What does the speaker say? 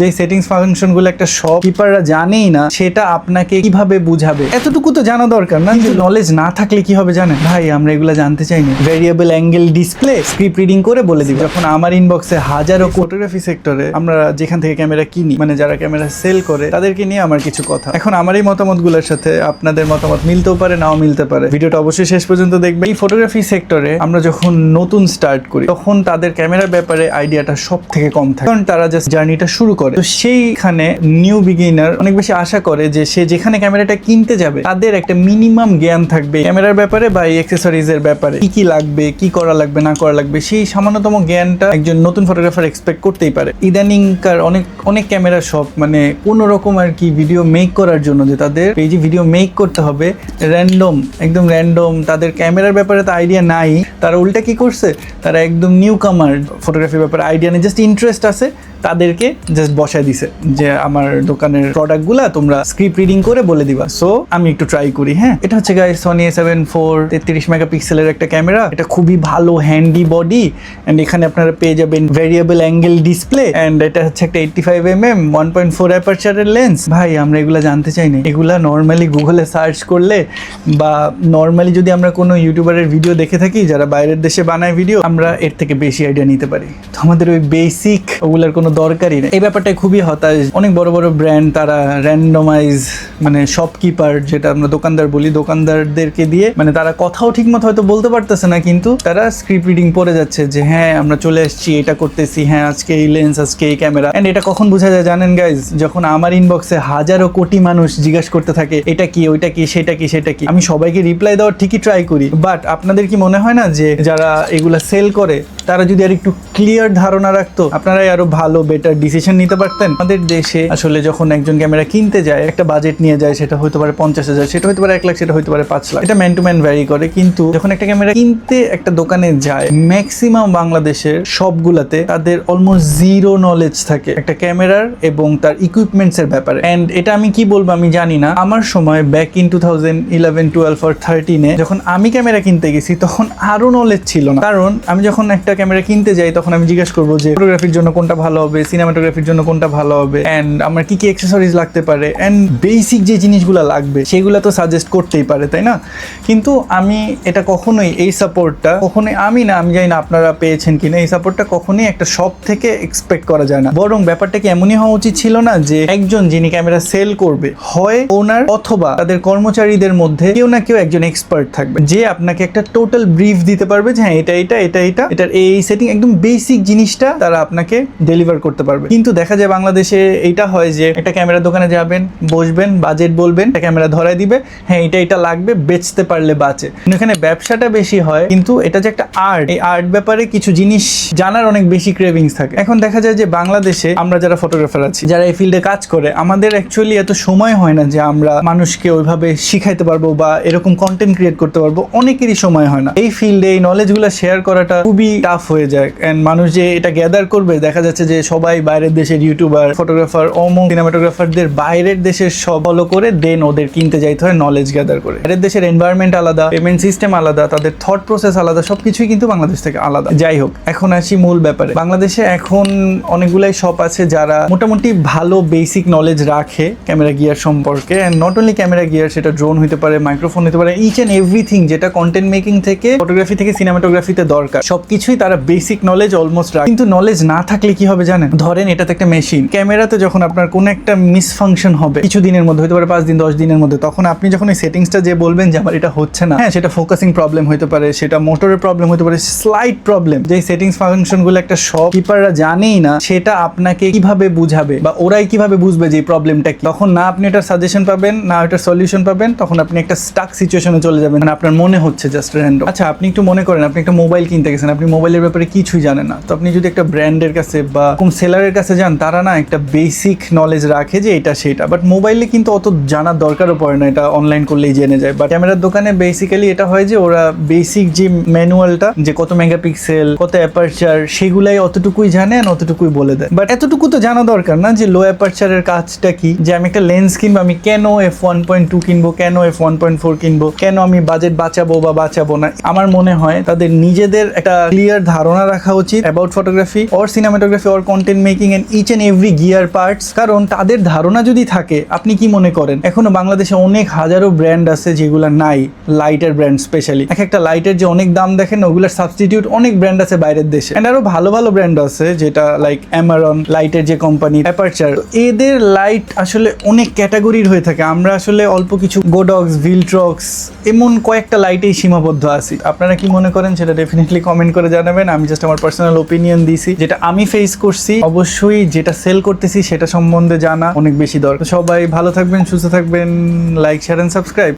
যে সেটিংস ফাংশনগুলো একটা শপ কিপাররা জানেই না, সেটা আপনাকে কীভাবে বুঝাবে? এতটুকু তো জানা দরকার না। যে নলেজ না থাকলে কি হবে জানেন? ভাই, আমরা এগুলো জানতে চাইনি। Variable angle display script reading করে বলে দিব। যখন আমার ইনবক্সে হাজারো ফটোগ্রাফি সেক্টরে আমরা যেখান থেকে ক্যামেরা কিনি মানে যারা ক্যামেরা সেল করে, তাদেরকে নিয়ে আমার কিছু কথা। এখন আমার এই মতামতগুলোর সাথে আপনাদের মতামত মিলতেও পারে, নাও মিলতে পারে। ভিডিওটা অবশ্যই শেষ পর্যন্ত দেখবে এই ফটোগ্রাফি সেক্টরে আমরা যখন নতুন স্টার্ট করি, তখন তাদের ক্যামেরার ব্যাপারে আইডিয়াটা সব থেকে কম থাকে। কারণ তারা জাস্ট জার্নিটা শুরু করে। তো সেইখানে নিউ বিগিনার অনেক বেশি আশা করে যে সে যেখানে ক্যামেরাটা কিনতে যাবে, তাদের একটা মিনিমাম জ্ঞান থাকবে ক্যামেরার ব্যাপারে বা এই অ্যাক্সেসরিজ এর ব্যাপারে। কি কি লাগবে, কি করা লাগবে, না করা লাগবে, সেই সামান্যতম জ্ঞানটা একজন নতুন ফটোগ্রাফার এক্সপেক্ট করতেই পারে। ইদানিংকার অনেক অনেক ক্যামেরা শপ মানে কোনো রকম আর কি ভিডিও মেক করার জন্য যে তাদের পেজে ভিডিও মেক করতে হবে র্যান্ডম একদম র্যান্ডম তাদের ক্যামেরার ব্যাপারে তো আইডিয়া নাই। তারা উল্টা কি করছে? তারা একদম নিউ কামার ফটোগ্রাফির ব্যাপারে আইডিয়া নেই জাস্ট ইন্টারেস্ট আছে, তাদেরকে জাস্ট বসায় দিছে যে আমার দোকানের প্রোডাক্টগুলা তোমরা স্ক্রিপ্ট রিডিং করে বলে দিবা। সো আমি একটু ট্রাই করি হ্যাঁ? এটা হচ্ছে guy Sony A seven four তেত্রিশ মেগাপিক্সেলের একটা ক্যামেরা এটা খুবই ভালো হ্যান্ডি বডি অ্যান্ড এখানে আপনারা পেয়ে যাবেন ভেরিয়েবল অ্যাঙ্গেল ডিসপ্লে অ্যান্ড এটা হচ্ছে একটা eighty five M M one point four অ্যাপারচারের lens ভাই, আমরা এগুলা জানতে চাই না। এগুলা নর্মালি গুগলে সার্চ করলে বা নর্মালি যদি আমরা কোনো ইউটিউবারের ভিডিও দেখে থাকি, যারা বাইরের দেশে বানায় ভিডিও আমরা এর থেকে বেশি আইডিয়া নিতে পারি। তো আমাদের ওই বেসিক ওগুলার কোনো দরকারই নেই। এই ব্যাপারটা খুবই হতাশ। অনেক বড় বড় ব্র্যান্ড তারা র্যান্ডমাইজ মানে শপকিপার যেটা আমরা দোকানদার বলি, দোকানদারদেরকে দিয়ে মানে তারা কথাও ঠিক মতো হয়তো বলতে পারতেছে না, কিন্তু তারা স্ক্রিপ্ট রিডিং পড়ে যাচ্ছে যে হ্যাঁ আমরা চলে এসেছি এটা করতেছি হ্যাঁ আজকে এই লেন্স আজকে এই ক্যামেরা অ্যান্ড এটা কখন বোঝা যায় জানেন গাইজ যখন আমার ইনবক্সে হাজারো কোটি মানুষ জিজ্ঞাসা করতে থাকে, এটা কি, ওইটা কি, সেটা কি সেটা কি? আমি সবাইকে রিপ্লাই দেওয়ার ঠিকই ট্রাই করি। বাট আপনাদের কি মনে হয় না যে যারা এগুলা সেল করে তারা যদি আর একটু ক্লিয়ার ধারণা রাখতো, আপনারাই আরও ভালো বেটার ডিসিশন নিতে পারতেন। আমাদের দেশে আসলে যখন একজন ক্যামেরা কিনতে যায়, একটা বাজেট নিয়ে যায়, সেটা হতে পারে পঞ্চাশ হাজার, সেটা হতে পারে এক লাখ, সেটা হতে পারে পাঁচ লাখ। এটা ম্যান টু ম্যান ভ্যারি করে, কিন্তু যখন একটা ক্যামেরা কিনতে একটা দোকানে যায় ম্যাক্সিমাম বাংলাদেশের সবগুলাতে তাদের অলমোস্ট জিরো নলেজ থাকে একটা ক্যামেরার এবং তার ইকুইপমেন্টস এর ব্যাপারে। এন্ড এটা আমি কি বলব আমি জানি না। আমার সময় back in two thousand eleven twelve আর থার্টিনে যখন আমি ক্যামেরা কিনতে গেছি, তখন আরও নলেজ ছিল না। কারণ আমি যখন একটা ক্যামেরা কিনতে যাই, তখন আমি জিজ্ঞেস করব যে ফটোগ্রাফির জন্য কোনটা ভালো হবে সিনেমাটোগ্রাফির জন্য কোনটা ভালো হবে অ্যান্ড আমার কি কি অ্যাক্সেসরিজ লাগতে পারে অ্যান্ড বেসিক যে জিনিসগুলো লাগবে, সেগুলো তো সাজেস্ট করতেই পারে, তাই না? কিন্তু আমি এটা কখনোই এই সাপোর্টটা কখনোই আমি না, আমি জানি না আপনারা পেয়েছেন কিনা, এই সাপোর্টটা কখনোই একটা শপ থেকে এক্সপেক্ট করা যায় না। বরং ব্যাপারটা কি এমনই হওয়া উচিত ছিল না যে একজন যিনি ক্যামেরা সেল করবে, হয় ওনার অথবা তাদের কর্মচারীদের মধ্যে কেউ না কেউ একজন এক্সপার্ট থাকবে, যে আপনাকে একটা টোটাল ব্রিফ দিতে পারবে যে হ্যাঁ এটা এটা এটা এটা, এটার এই সেটিং একদম বেসিক জিনিসটা তারা আপনাকে ডেলিভার করতে পারবে। কিন্তু দেখা যায় বাংলাদেশে এইটা হয় যে একটা ক্যামেরা দোকানে যাবেন, বসবেন বাজেট বলবেন, একটা ক্যামেরা ধরায় দিবে হ্যাঁ এটা এটা লাগবে, বেচতে পারলে বাঁচে। এখানে ব্যবসাটা বেশি হয়, কিন্তু এটা যে একটা আর্ট এই আর্ট ব্যাপারে কিছু জিনিস জানার অনেক বেশি ক্রেভিংস থাকে। এখন দেখা যায় যে বাংলাদেশে আমরা যারা ফটোগ্রাফার আছি, যারা এই ফিল্ডে কাজ করে, আমাদের অ্যাকচুয়ালি এত সময় হয় না যে আমরা মানুষকে ওইভাবে শিখাইতে পারব বা এরকম কন্টেন্ট ক্রিয়েট করতে পারব, অনেকেরই সময় হয় না। এই ফিল্ডে এই নলেজগুলো শেয়ার করাটা খুবই টাফ হয়ে যায়। অ্যান্ড মানুষ যে এটা গ্যাদার করবে, দেখা যাচ্ছে যে সবাই বাইরের দেশের ইউটিউবার ফটোগ্রাফার অমো সিনেমাটোগ্রাফারদের বাইরের দেশের সব ফলো করে দেন ওদের কিনতে যাইতে হয় নলেজ গ্যাদার করে। বাইরের দেশের এনভায়রনমেন্ট আলাদা পেমেন্ট সিস্টেম আলাদা, তাদের থট প্রসেস আলাদা, সবকিছুই কিন্তু বাংলাদেশ থেকে আলাদা। যাই হোক, এখন আসি মূল ব্যাপারে। বাংলাদেশে এখন অনেকগুলাই শপ আছে যারা মোটামুটি ভালো বেসিক নলেজ রাখে ক্যামেরা গিয়ার সম্পর্কে। And not only camera gear সেটা ড্রোন হতে পারে মাইক্রোফোন হতে পারে ইচ অ্যান্ড এভরিথিং যেটা কন্টেন্ট মেকিং থেকে ফটোগ্রাফি থেকে সিনেমাটোগ্রাফিতে দরকার। সবকিছুই তারা বেসিক নলেজ অলমোস্ট রাখে কিন্তু নলেজ না থাকলে কি হবে জানেন? ধরেন এটাতে একটা মেশিন ক্যামেরাতে যখন আপনার কোনো একটা মিসফাংশন হবে কিছু দিনের মধ্যে, হতে পারে পাঁচ দিন, দশ দিনের মধ্যে, তখন আপনি যখন ওই সেটিংসটা যে বলবেন যে আমার এটা হচ্ছে না হ্যাঁ সেটা ফোকাসিং প্রবলেম হতে পারে, সেটা মোটরের প্রবলেম হতে পারে স্লাইট প্রবলেম যে সেটিংস ফাংশনগুলো একটা শপ কিপাররা জানেই না, সেটা আপনাকে কীভাবে বুঝাবে বা ওরাই কীভাবে বুঝবে যে প্রবলেমটা কি? তখন না আপনি এটার সাজেশন পাবেন, না এটার সলিউশন পাবেন, তখন আপনি একটা স্টাক সিচুয়েশনে চলে যাবেন। মানে আপনার মনে হচ্ছে জাস্ট র্যান্ডম আচ্ছা আপনি একটু মনে করেন, আপনি একটা মোবাইল কিনতে গেছেন, আপনি মোবাইলের ব্যাপারে কিছুই জানে না। তো আপনি যদি একটা ব্র্যান্ডের কাছে বা কোন সেলারের কাছে যান, তারা না একটা বেসিক নলেজ রাখে যে এটা সেটা। বাট মোবাইলে কিন্তু অত জানার দরকারও পড়ে না, এটা অনলাইন করলেই জেনে যায়। বাট ক্যামেরার দোকানে বেসিক্যালি এটা হয় যে ওরা বেসিক যে ম্যানুয়ালটা যে কত মেগাপিক্সেল কত অ্যাপারচার সেগুলাই অতটুকুই জানে আর অতটুকুই বলে দেয়। বাট এতটুকু তো জানা দরকার না যে লো অ্যাপারচারের কাজটা কি? যে আমি একটা লেন্স কিনবো, আমি কেন এফ ওয়ান পয়েন্ট টু কিনবো, কেন এফ ওয়ান পয়েন্ট ফোর কিনবো, কেন আমি বাজেট বাঁচাবো বা বাঁচাবো না? আমার মনে হয় তাদের নিজেদের একটা ক্লিয়ার ধারণা রাখা উচিত about photography or cinematography or content making and each and every gear parts কারণ তাদের ধারণা যদি থাকে, আপনি কি মনে করেন? এখনও বাংলাদেশে অনেক হাজারো ব্র্যান্ড আছে যেগুলো নাই লাইটের ব্র্যান্ড স্পেশালি এক একটা লাইটের যে অনেক দাম দেখেন, ওগুলোর সাবস্টিটিউট অনেক ব্র্যান্ড আছে বাইরের দেশে। এন্ড আরও ভালো ভালো ব্র্যান্ড আছে, যেটা লাইক অ্যামারন লাইটের যে কোম্পানি অ্যাপারচার এদের লাইট আসলে অনেক ক্যাটাগরির হয়ে থাকে। আমরা আসলে অল্প কিছু গোডক্স ভিলট্রক্স এমন কয়েকটা লাইটেই সীমাবদ্ধ আছি। আপনারা কি মনে করেন? সেটা ডেফিনেটলি কমেন্ট করে জানাবেন আমি জাস্ট আমার পার্সোনাল ওপিনিয়ন দিছি, যেটা আমি ফেস করছি, অবশ্যই যেটা সেল করতেছি সেটা সম্বন্ধে জানা অনেক বেশি দরকার। সবাই ভালো থাকবেন, সুস্থ থাকবেন লাইক শেয়ার এন্ড সাবস্ক্রাইব